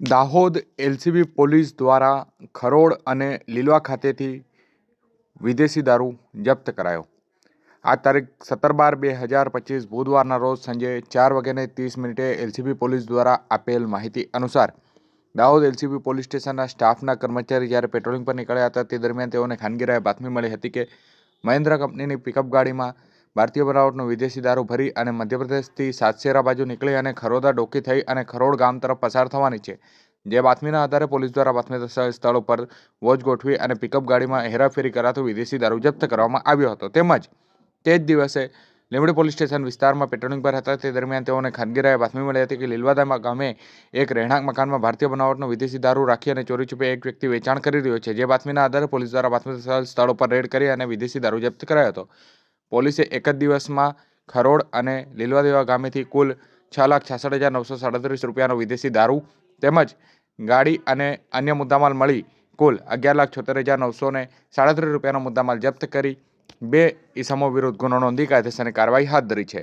Dahod LCB police દ્વારા ખરોડ અને લીલવા ખાતેથી વિદેશી દારૂ જપ્ત કરાયો. આ તારીખ સત્તર બાર બે હજાર પચીસ બુધવારના રોજ સાંજે ચાર વાગ્યાને ત્રીસ મિનિટે એલસીબી પોલીસ દ્વારા આપેલ માહિતી અનુસાર દાહોદ એલસીબી પોલીસ સ્ટેશનના સ્ટાફના કર્મચારી જ્યારે પેટ્રોલિંગ પર નીકળ્યા હતા તે દરમિયાન તેઓને ખાનગી રાહે બાતમી મળી હતી કે મહિન્દ્રા કંપનીની પિકઅપ ગાડીમાં ભારતીય બનાવટનો વિદેશી દારૂ ભરી અને મધ્યપ્રદેશથી સાતશેરા બાજુ નીકળી અને ખરોદા ડોકી થઈ અને ખરોડ ગામ તરફ પસાર થવાની છે. જે બાતમીના આધારે પોલીસ દ્વારા બાતમી સ્થળ ઉપર વોચ ગોઠવી અને પિકઅપ ગાડીમાં હેરાફેરી કરાતો વિદેશી દારૂ જપ્ત કરવામાં આવ્યો હતો. તેમજ તે જ દિવસે લીંબડી પોલીસ સ્ટેશન વિસ્તારમાં પેટ્રોલિંગ પર હતા. તે દરમિયાન તેઓને ખાનગી રાહે બાતમી મળી હતી કે લીલવાદા ગામે એક રહેણાંક મકાનમાં ભારતીય બનાવટનો વિદેશી દારૂ રાખી અને ચોરી છુપે એક વ્યક્તિ વેચાણ કરી રહ્યો છે. જે બાતમીના આધારે પોલીસ દ્વારા બાતમી સ્થળ ઉપર રેડ કરી અને વિદેશી દારૂ જપ્ત કરાયો હતો. પોલીસે એક જ દિવસમાં ખરોડ અને લીલવાદેવા ગામેથી કુલ છ લાખ છાસઠ હજાર નવસો સાડત્રીસ રૂપિયાનો વિદેશી દારૂ તેમજ ગાડી અને અન્ય મુદ્દામાલ મળી કુલ અગિયાર લાખ છોતેર હજાર નવસો ને સાડત્રીસ રૂપિયાનો મુદ્દામાલ જપ્ત કરી બે ઈસમો વિરુદ્ધ ગુનો નોંધી કાયદેસરની કાર્યવાહી હાથ ધરી છે.